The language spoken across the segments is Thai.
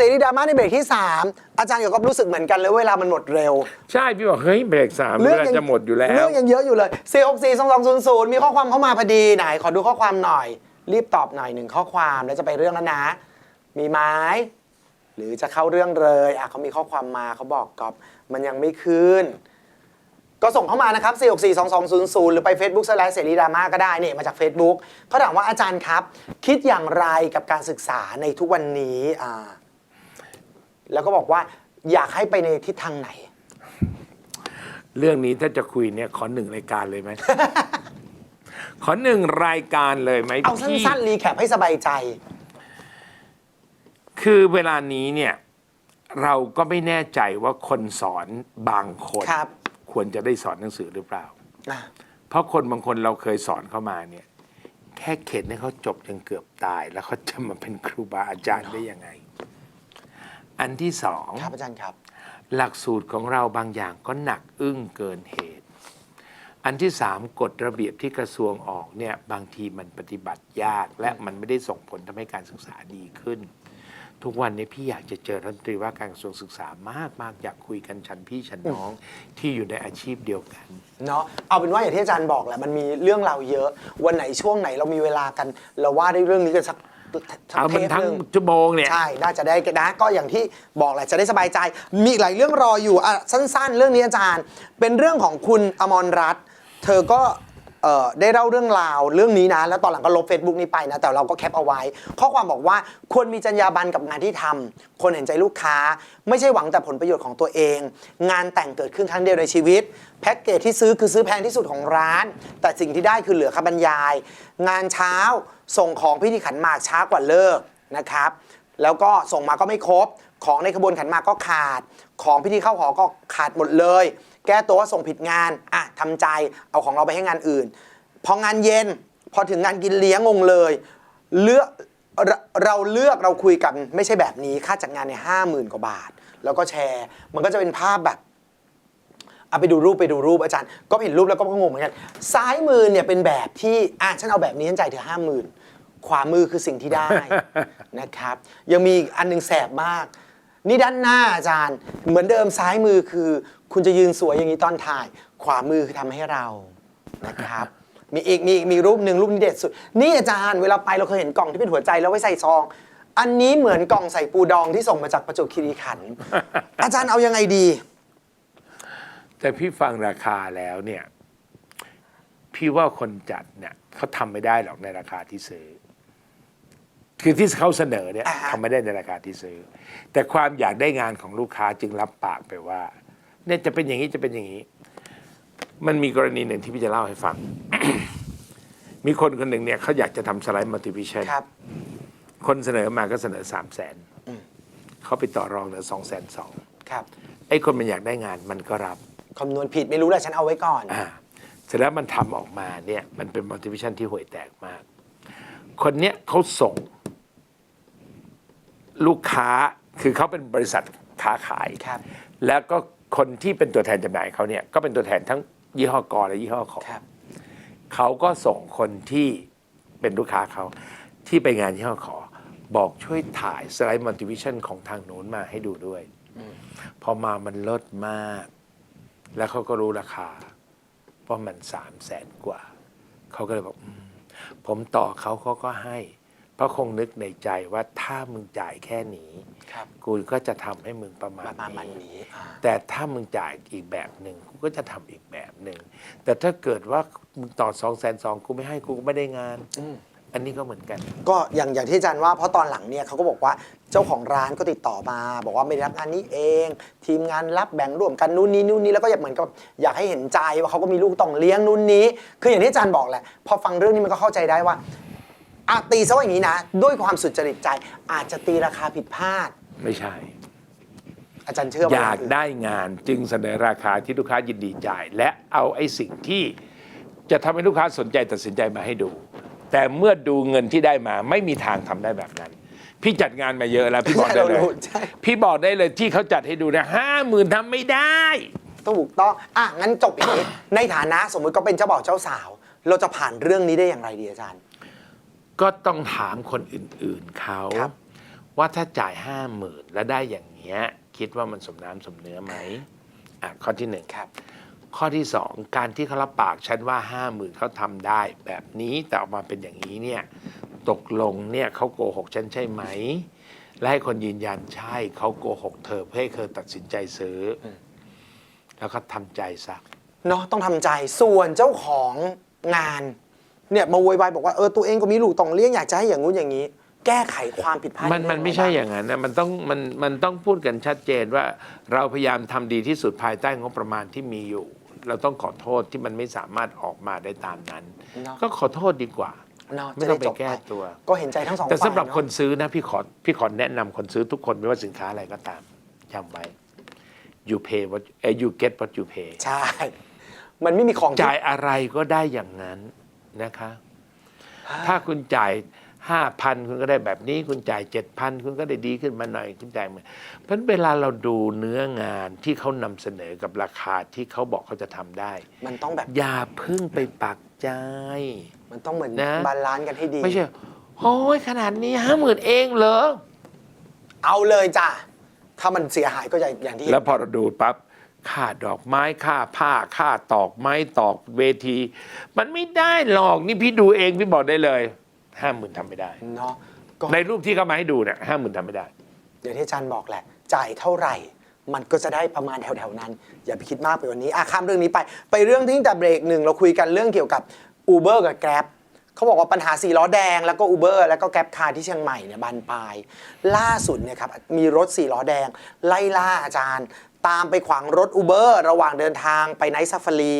เสรีดราม่าในเบรกที่ 3 อาจารย์เกี่ยวกับรู้สึกเหมือนกันเลยเวลามันหมดเร็ว ใช่พี่บอกเฮ้ยเบรกสามเวลาจะหมดอยู่แล้ว เรื่องยังเยอะอยู่เลย4 6 4 2 2 0 0 มีข้อความเข้ามาพอดีไหนขอดูข้อความหน่อย รีบตอบหน่อยหนึ่งข้อความแล้วจะไปเรื่องแล้วนะ มีไหมหรือจะเข้าเรื่องเลยอะเขามีข้อความมาเขาบอกกอบมันยังไม่ขึ้น ก็ส่งเข้ามานะครับ 4 6 4 2 2 0 0 หรือไป Facebook สไลด์เสรีดราม่าก็ได้เนี่ยมาจาก Facebook เขาถามว่าอาจารย์ครับ คิดอย่างไรกับการศึกษาในทุกวันนี้อ่า แล้วก็บอกว่าอยากให้ไปในทิศทางไหน เรื่องนี้ถ้าจะคุยเนี่ยขอหนึ่งรายการเลยไหม ขอหนึ่งรายการเลยไหมเอาพี่สั้นๆรีแคปให้สบายใจ คือเวลานี้เนี่ยเราก็ไม่แน่ใจว่าคนสอนบางคนครับ ควรจะได้สอนหนังสือหรือเปล่า อะเพราะคนบางคนเราเคยสอนเข้ามาเนี่ย แค่เข็นให้เขาจบจนเกือบตาย แล้วเขาจะมาเป็นครูบาอาจารย์ได้ยังไง อันที่สอง ครับอาจารย์ครับ หลักสูตรของเราบางอย่างก็หนักอึ้งเกินเหตุ อันที่สามกฎระเบียบที่กระทรวงออกเนี่ยบางทีมันปฏิบัติยาก และมันไม่ได้ส่งผลทำให้การศึกษาดีขึ้น ทุกวันนี้พี่อยากจะเจอรัฐมนตรีว่าการกระทรวงศึกษามากมากอยากคุยกันฉันพี่ฉันน้องที่อยู่ในอาชีพเดียวกัน เนาะเอาเป็นว่าอย่างที่อาจารย์บอกแหละมันมีเรื่องราวเยอะ วันไหนช่วงไหนเรามีเวลากัน เราว่าได้เรื่องนี้กันสักสัก เอาเทมันปทั้หงนึ่งชั่วโมงเนี่ย ใช่ น่าจะได้นะ ก็อย่างที่บอกแหละจะได้สบายใจ มีอีกหลายเรื่องรออยู่อะสั้น ๆ เรื่องนี้อาจารย์ เป็นเรื่องของคุณอมรรัตน์เธอก็เอ่อ ได้เล่าเรื่องราวเรื่องนี้นะ แล้วตอนหลังก็ลบ Facebook นี้ไปนะ แต่เราก็แคปเอาไว้ ข้อความบอกว่าควรมีจรรยาบรรณกับงานที่ทำคนเห็นใจลูกค้า ไม่ใช่หวังแต่ผลประโยชน์ของตัวเอง งานแต่งเกิดขึ้นครั้งเดียวในชีวิต แพ็กเกจที่ซื้อคือซื้อแพงที่สุดของร้าน แต่สิ่งที่ได้คือเหลือค่าบรรยาย งานเช้าส่งของพิธีขันหมากช้ากว่าเลิกนะครับแล้วก็ส่งมาก็ไม่ครบ ของในขบวนขันหมากก็ขาด ของพิธีเข้าหอก็ขาดหมดเลย แก้ตัวว่าส่งผิดงานอะทำใจเอาของเราไปให้งานอื่น พองานเย็นพอถึงงานกินเลี้ยงงงเลยเลือกเราเราเลือกเราคุยกันไม่ใช่แบบนี้ค่าจัดงานเนี่ยห้าหมื่นกว่าบาท แล้วก็แชร์ มันก็จะเป็นภาพแบบเอาไปดูรูปไปดูรูปอาจารย์ ก็เห็นรูปแล้วก็งงเหมือนกัน ซ้ายมือเนี่ยเป็นแบบที่อะฉันเอาแบบนี้ฉันจ่ายเธอห้าหมื่นขวามือคือสิ่งที่ได้นะครับ ยังมีอันหนึงแสบมาก นี่ด้านหน้าอาจารย์ เหมือนเดิมซ้ายมือคือ คุณจะยืนสวยอย่างนี้ตอนถ่าย ขวามือคือทำให้เรานะครับ มีอีกมีอีกมีรูปหนึ่งรูปนี้เด็ดสุด นี่อาจารย์เวลาไปเราเคยเห็นกล่องที่เป็นหัวใจแล้วไว้ใส่ซอง อันนี้เหมือนกล่องใส่ปูดองที่ส่งมาจากประจวบคีรีขันธ์ อาจารย์เอายังไงดี แต่พี่ฟังราคาแล้วเนี่ย พี่ว่าคนจัดเนี่ยเขาทำไม่ได้หรอกในราคาที่ซื้อ คือที่เขาเสนอเนี่ยอ่าฮะทำไม่ได้ในราคาที่ซื้อ แต่ความอยากได้งานของลูกค้าจึงรับปากไปว่าเนี่ยจะเป็นอย่างนี้จะเป็นอย่างนี้ มันมีกรณีหนึ่งที่พี่จะเล่าให้ฟัง มีคนคนหนึ่งเนี่ยเขาอยากจะทำสไลด์มัลติวิชั่นครับ คนเสนอมาก็เสนอสามแสนอืมเขาไปต่อรองเหลือสองแสนสองครับ ไอ้คนมันอยากได้งานมันก็รับคำนวณผิดไม่รู้แหละฉันเอาไว้ก่อน อ่าเสร็จแล้วมันทำออกมาเนี่ย มันเป็นมัลติวิชั่นที่ห่วยแตกมาก คนเนี้ยเขาส่ง ลูกค้าคือเขาเป็นบริษัทค้าขาย ครับ แล้วก็คนที่เป็นตัวแทนจำหน่ายเขาเนี่ยก็เป็นตัวแทนทั้งยี่ห้อกอและยี่ห้อขอครับ เขาก็ส่งคนที่เป็นลูกค้าเขาที่ไปงานยี่ห้อขอ บอกช่วยถ่ายสไลด์มัลติวิชั่นของทางโน้นมาให้ดูด้วย พอมามันลดมาก แล้วเขาก็รู้ราคาว่ามันสามแสนกว่า เขาก็เลยบอกอมผมต่อเขาเขาก็ให้ เพราะคงนึกในใจว่าถ้ามึงจ่ายแค่นี้ครับกูก็จะทำให้มึงประมาณประมาณนี้ นี้อ่าแต่ถ้ามึงจ่ายอีกแบบหนึ่งกูก็จะทำอีกแบบหนึ่งแต่ถ้าเกิดว่ามึงต่อสองแสนสองกูไม่ให้กูก็ไม่ได้งาน อืม อันนี้ก็เหมือนกัน ก็อย่างอย่างที่อาจารย์ว่าเพราะตอนหลังเนี่ยเขาก็บอกว่าเจ้าของร้านก็ติดต่อมา บอกว่าไม่ได้รับงานนี้เอง ทีมงานรับแบ่งร่วมกันนู่นนี่นู่นนี่แล้วก็อยากเหมือนกับอยากให้เห็นใจว่าเขาก็มีลูกต้องเลี้ยงนู่นนี้ คืออย่างที่อาจารย์บอกแหละพอฟังเรื่องนี้มันก็เข้าใจได้ว่า อาตีซะว่าอย่างนี้นะ ด้วยความสุจริตใจ อาจจะตีราคาผิดพลาด ไม่ใช่ อาจารย์เชื่อไหมอยากได้งานจึงเสนอราคาที่ลูกค้ายินดีจ่าย และเอาไอ้สิ่งที่จะทำให้ลูกค้าสนใจตัดสินใจมาให้ดู แต่เมื่อดูเงินที่ได้มาไม่มีทางทำได้แบบนั้น พี่จัดงานมาเยอะแล้วพี่บอกได้เลยเรารู้ใช่พี่บอกได้เลยที่เขาจัดให้ดูนะห้าหมื่นทำไม่ได้ ถูกต้องอะงั้นจบอย่างนี้ ในฐานะสมมุติก็เป็นเจ้าบ่าวเจ้าสาว เราจะผ่านเรื่องนี้ได้อย่างไรดีอาจารย์ ก็ต้องถามคนอื่นๆเขาครับ ว่าถ้าจ่ายห้าหมื่นแล้วได้อย่างเงี้ย คิดว่ามันสมน้ำสมเนื้อไหมอะข้อที่หนึ่งครับ ข้อที่สองการที่เขารับปากฉันว่าห้าหมื่นเขาทำได้แบบนี้แต่ออกมาเป็นอย่างนี้เนี่ยตกลงเนี่ยเขาโกหกฉันใช่ไหม และให้คนยืนยันใช่เขาโกหกเธอเพื่อให้เธอตัดสินใจซื้ออแล้วก็ทำใจซะ เนาะต้องทำใจส่วนเจ้าของงาน เนี่ยมาโวยวายบอกว่าเออตัวเองก็มีลูกต้องเลี้ยงอยากจะให้อย่างงู้นอย่างนี้ แก้ไขความผิดพลาดมันมันไม่ใช่อย่างนั้นนะมันต้องมันมันต้องพูดกันชัดเจนว่าเราพยายามทำดีที่สุดภายใต้งบประมาณที่มีอยู่ เราต้องขอโทษที่มันไม่สามารถออกมาได้ตามนั้นเนาะก็ขอโทษดีกว่าเนาะไม่จะต้อได้งไปจบแก้ไปตัว ก็เห็นใจทั้งสองแต่ฝ่ายสำหรับเอะคนซื้อนะพี่ขอพี่ขอแนะนำคนซื้อทุกคนไม่ว่าสินค้าอะไรก็ตามจำไว้ you pay what เอ่อ you get what you pay ใช่ มันไม่มีของที่จ่ายอะไรก็ได้อย่างนั้น นะคะ ถ้าคุณจ่ายห้าพันคุณก็ได้แบบนี้ คุณจ่ายเจ็ดพันคุณก็ได้ดีขึ้นมาหน่อยคุณจ่ายมาเพราะฉะนั้นเวลาเราดูเนื้องานที่เขานำเสนอกับราคาที่เขาบอกเขาจะทำได้ มันต้องแบบ อย่าเพึ่งไปปักใจ มันต้องเหมือนนะบาลานซ์กันให้ดี ไม่ใช่โอ้ยขนาดนี้ห้าหมื่นเองเหรอ เอาเลยจ้ะ ถ้ามันเสียหายก็อย่างอย่างที่เห็นแล้วพอเราดูปั๊บ ค่าดอกไม้ค่าผ้าค่าตอกไม้ตอกเวที มันไม่ได้หรอกนี่พี่ดูเองพี่บอกได้เลยห้าหมื่นทำไม่ได้ เนาะก็ในรูปที่เขามาให้ดูเนี่ยห้าหมื่นทำไม่ได้ อย่างที่อาจารย์บอกแหละ จ่ายเท่าไหร่ มันก็จะได้ประมาณแถวๆนั้น อย่าไปคิดมากไปวันนี้อะข้ามเรื่องนี้ไป ไปเรื่องที่ตั้งแต่เบรกหนึ่งเราคุยกันเรื่องเกี่ยวกับ Uber กับ Grab เขาบอกว่าปัญหาสี่ล้อแดงแล้วก็ Uber แล้วก็ Grab คาร์ที่เชียงใหม่เนี่ยบานปลาย ล่าสุดเนี่ยครับมีรถสี่ล้อแดง ไล่ล่าอาจารย์ ตามไปขวางรถ Uber ระหว่างเดินทางไปไนท์ซาฟารี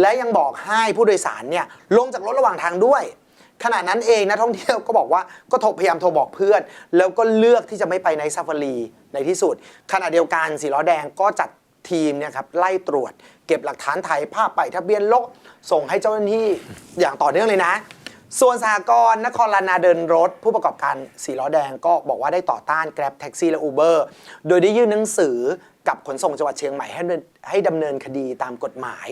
และยังบอกให้ผู้โดยสารเนี่ยลงจากรถระหว่างทางด้วย ขณะนั้นเองนักท่องเที่ยวก็บอกว่าก็โทรพยายามโทรบอกเพื่อน แล้วก็เลือกที่จะไม่ไปในซาฟารีในที่สุด ขณะเดียวกันสีล้อแดงก็จัดทีมเนี่ยครับไล่ตรวจ เก็บหลักฐานถ่ายภาพไปทะเบียนรถส่งให้เจ้าหน้าที่อย่างต่อเนื่องเลยนะ ส่วนสหกรณ์นครลานาเดินรถ ผู้ประกอบการสีล้อแดงก็บอกว่าได้ต่อต้าน Grab แท็กซี่และ Uber โดยได้ยื่นหนังสือ กับขนส่งจังหวัดเชียงใหม่ให้ดำเนินให้ดำเนินคดีตามกฎหมาย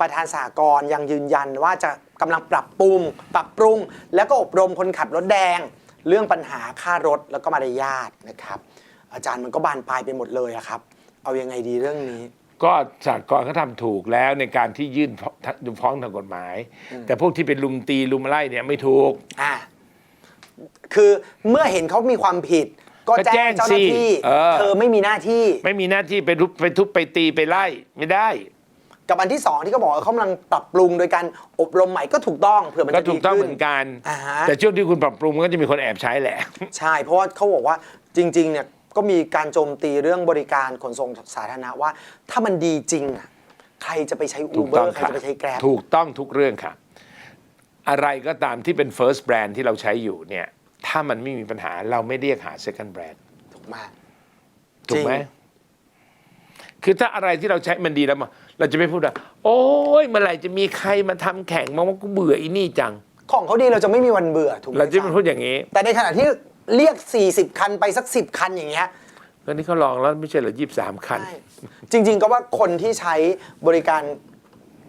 ประธานสหกรณ์ยังยืนยันว่าจะกำลังปรับปรุง ปรับปรุง แล้วก็อบรมคนขับรถแดง เรื่องปัญหาค่ารถแล้วก็มารยาทนะครับ อาจารย์มันก็บานปลายไปหมดเลยอะครับ เอายังไงดีเรื่องนี้ ก็สากลเขาทำถูกแล้วในการที่ยื่นฟ้องทางกฎหมาย แต่พวกที่เป็นลุมตีลุมไล่เนี่ยไม่ถูก อ่าคือเมื่อเห็นเขามีความผิด ก็ก็แจ้แจ้งงเจ้าหน้าที่สิเออ เธอไม่มีหน้าที่ไม่มีหน้าที่ไปทุบไปทุบไปตีไปไล่ไม่ได้ กับอันที่สองที่เขาบอกว่าเขากำลังปรับปรุงโดยการอบรมใหม่ก็ถูกต้องเผื่อมันก็จะถูดีกต้องขึ้เหมือนกัน อ่าฮะ แต่ช่วงที่คุณปรับปรุงมันก็จะมีคนแอบใช้แหละ ใช่ เพราะว่าเขาบอกว่าจริง ๆ เนี่ยก็มีการโจมตีเรื่องบริการขนส่งสาธารณะว่า ถ้ามันดีจริงอะใครจะไปใช้ถูกต้อง Uber ใครค่ะจะไปใช้แกร็บ ถูกต้องทุกเรื่องค่ะ อะไรก็ตามที่เป็น first brand ที่เราใช้อยู่เนี่ย ถ้ามันไม่มีปัญหาเราไม่เรียกหา second brand ถูกมากถูกไหมจริงคือถ้าอะไรที่เราใช้มันดีแล้วมาเราจะไม่พูดว่าโอ้ยเมื่อไหร่จะมีใครมาทำแข่งมาว่ากูเบื่ออีนี่จัง ของเขาดีเราจะไม่มีวันเบื่อถูกไหมเราจะจ๊ไม่พูดอย่างนี้ แต่ในขณะที่เรียก 40 คันไปสัก 10 คันอย่างเงี้ยก็นี่เขาลองแล้วไม่ใช่เหรอยี่สามคันใช่จริง ๆ ก็ว่าคนที่ใช้บริการ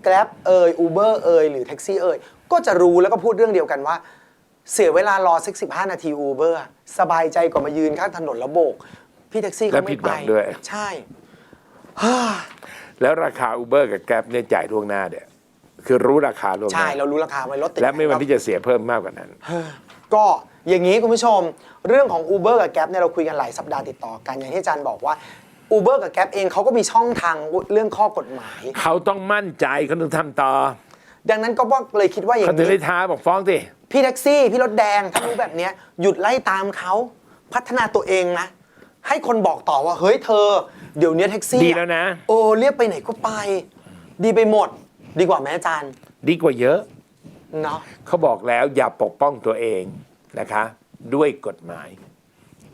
Grab เอ่ย Uber เอ่ยหรือแท็กซี่เอ่ยก็จะรู้แล้วก็พูดเรื่องเดียวกันว่า เสียเวลารอสักสิบห้านาที Uber อะสบายใจกว่ามายืนข้างถนนแล้วโบก พี่แท็กซี่และเขาผิไม่ดหไปวังด้วย ใช่แล้วราคา Uber กับ Grab เนี่ยจ่ายล่วงหน้าเนี่ยคือรู้ราคาล่วงหใช่น้าเรารู้ราคาไว้รถติด และไม่วันที่จะเสียเพิ่มมากกว่านั้น ก็อย่างนี้คุณผู้ชม เรื่องของ Uber กับ Grab เนี่ยเราคุยกันหลายสัปดาห์ติดต่อกัน อย่างที่อาจารย์บอกว่า Uber กับ Grab เองเขาก็มีช่องทางเรื่องข้อกฎหมาย เขาต้องมั่นใจเขาต้องทำต่อ ดังนั้นก็ว่าเลยคิดว่าอย่าเขางถึงนี้ได้ท้าบอกฟ้องสิ พี่แท็กซี่ พี่รถแดงถ้ารู้แบบเนี้ยหยุดไล่ตามเขาพัฒนาตัวเองนะ ให้คนบอกต่อว่าเฮ้ยเธอ เดี๋ยวนี้แท็กซี่ดีแล้วนะ โอ้เรียกไปไหนก็ไป ดีไปหมด ดีกว่าแม่อาจารย์ดีกว่าเยอะ เนาะ เขาบอกแล้วอย่าปกป้องตัวเองนะคะ ด้วยกฎหมาย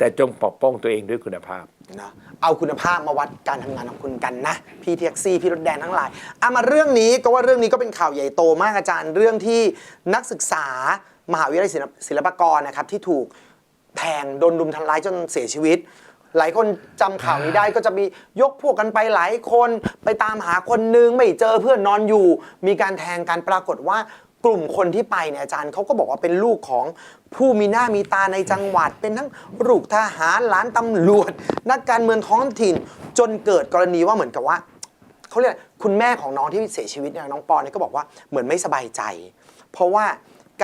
แต่จงปกป้องตัวเองด้วยคุณภาพ เนาะเอาคุณภาพมาวัดการทำงานของคุณกันนะ พี่แท็กซี่ พี่รถแดงทั้งหลายเอามาเรื่องนี้ก็ว่าเรื่องนี้ก็เป็นข่าวใหญ่โตมากอาจารย์ เรื่องที่นักศึกษามหาวิทยาลัยศิลปศิลปากรนะครับที่ถูกแทงโดนรุมทำร้ายจนเสียชีวิต หลายคนจำข่าวนี้ได้ก็จะมียกพวกกันไปหลายคน ไปตามหาคนนึงไม่เจอเพื่อนนอนอยู่ มีการแทงกันปรากฏว่า กลุ่มคนที่ไปเนี่ยอาจารย์เขาก็บอกว่าเป็นลูกของผู้มีหน้ามีตาในจังหวัด เป็นทั้งลูกทหารหลานตำรวจ นักการเมืองท้องถิ่น จนเกิดกรณีว่าเหมือนกับว่าเขาเรียกคุณแม่ของน้องที่เสียชีวิตเนี่ยน้องปอนเนี่ยก็บอกว่าเหมือนไม่สบายใจ เพราะว่า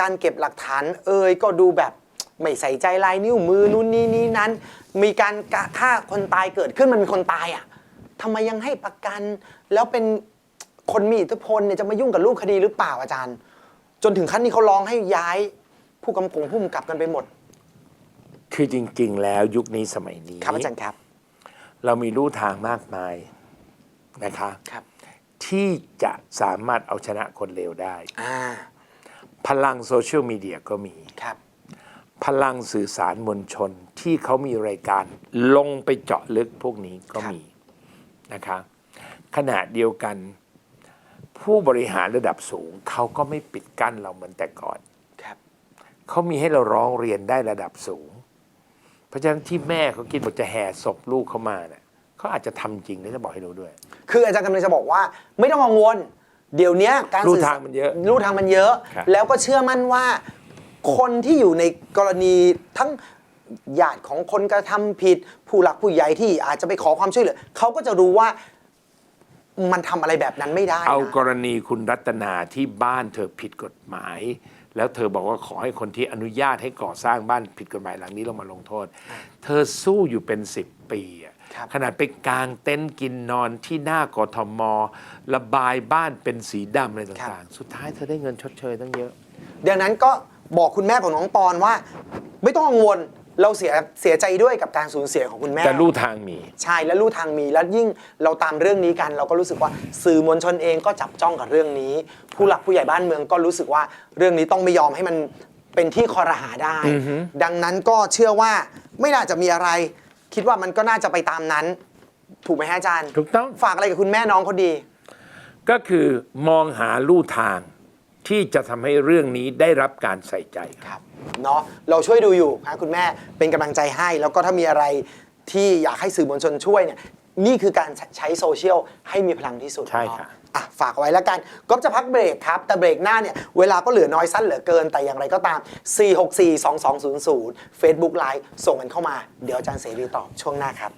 การเก็บหลักฐานเอ่ยก็ดูแบบไม่ใส่ใจลายนิ้วมือนู่นนี่นี่นั้น มีการฆ่าคนตายเกิดขึ้นมันมีคนตายอะทำไมยังให้ประกัน แล้วเป็นคนมีอิทธิพลเนี่ยจะมายุ่งกับรูปคดีหรือเปล่าอาจารย์ จนถึงขั้นนี้เขาร้องให้ย้ายผู้กำกับผู้กำกับกันไปหมด คือจริง ๆ แล้วยุคนี้สมัยนี้ครับอาจารย์ครับ เรามีลู่ทางมากมายนะคะครับ ที่จะสามารถเอาชนะคนเลวได้ อ่าพลังโซเชียลมีเดียก็มี ครับ พลังสื่อสารมวลชนที่เขามีรายการลงไปเจาะลึกพวกนี้ก็มีนะคะขณะเดียวกัน ผู้บริหารระดับสูง เขาก็ไม่ปิดกั้นเราเหมือนแต่ก่อนครับเขามีให้เราร้องเรียนได้ระดับสูง เพราะฉะนั้นที่แม่เขาคิดว่าจะแห่ศพลูกเขามาเนี่ยเขาอาจจะทำจริงนะจะบอกให้รู้ด้วย คืออาจารย์กำลังจะบอกว่า ไม่ต้องกังวล เดี๋ยวเนี้ยการลู่สื่อทางมันเยอะลู่ทางมันเยอะ ครับ แล้วก็เชื่อมั่นว่า คนที่อยู่ในกรณีทั้งญาติของคนกระทำผิด ผู้หลักผู้ใหญ่ที่อาจจะไปขอความช่วยเหลือเขาก็จะรู้ว่า มันทำอะไรแบบนั้นไม่ได้นะเอากรณีคุณรัตนาที่บ้านเธอผิดกฎหมาย แล้วเธอบอกว่าขอให้คนที่อนุญาตให้ก่อสร้างบ้านผิดกฎหมายหลังนี้ลงมาลงโทษ เธอสู้อยู่เป็นสิบปีอะครับขนาดไปกางเต็นท์กินนอนที่หน้ากทม ระบายบ้านเป็นสีดำอะไรต่างๆ สุดท้ายเธอได้เงินชดเชยตั้งเยอะ ดังนั้นก็บอกคุณแม่ของน้องปอนว่า ไม่ต้องกังวล เราเสียเสียใจด้วยกับการสูญเสียของคุณแม่ แต่ลู่ทางมี ใช่และลู่ทางมีแล้วยิ่งเราตามเรื่องนี้กัน เราก็รู้สึกว่าสื่อมวลชนเองก็จับจ้องกับเรื่องนี้ ผู้หลักผู้ใหญ่บ้านเมืองก็รู้สึกว่าเรื่องนี้ต้องไม่ยอมให้มันเป็นที่คอรหาได้ ดังนั้นก็เชื่อว่าไม่น่าจะมีอะไร คิดว่ามันก็น่าจะไปตามนั้น ถูกไหมฮะอาจารย์ ถูกต้อง ฝากอะไรกับคุณแม่น้องเขาดี ก็คือมองหาลู่ทาง ที่จะทำให้เรื่องนี้ได้รับการใส่ใจครับ ครับเนาะเราช่วยดูอยู่นะคุณแม่เป็นกำลังใจให้ แล้วก็ถ้ามีอะไรที่อยากให้สื่อมวลชนช่วยเนี่ยนี่คือการใช้โซเชียลให้มีพลังที่สุดใช่ค่ะเนาอะฝากเอาไว้แล้วกันก็จะพักเบรกครับ แต่เบรกหน้าเนี่ย เวลาก็เหลือน้อยสั้นเหลือเกินแต่อย่างไรก็ตาม 4642200 Facebook Live ส่งกันเข้ามา เดี๋ยวอาจารย์เสรีตอบช่วงหน้าครับ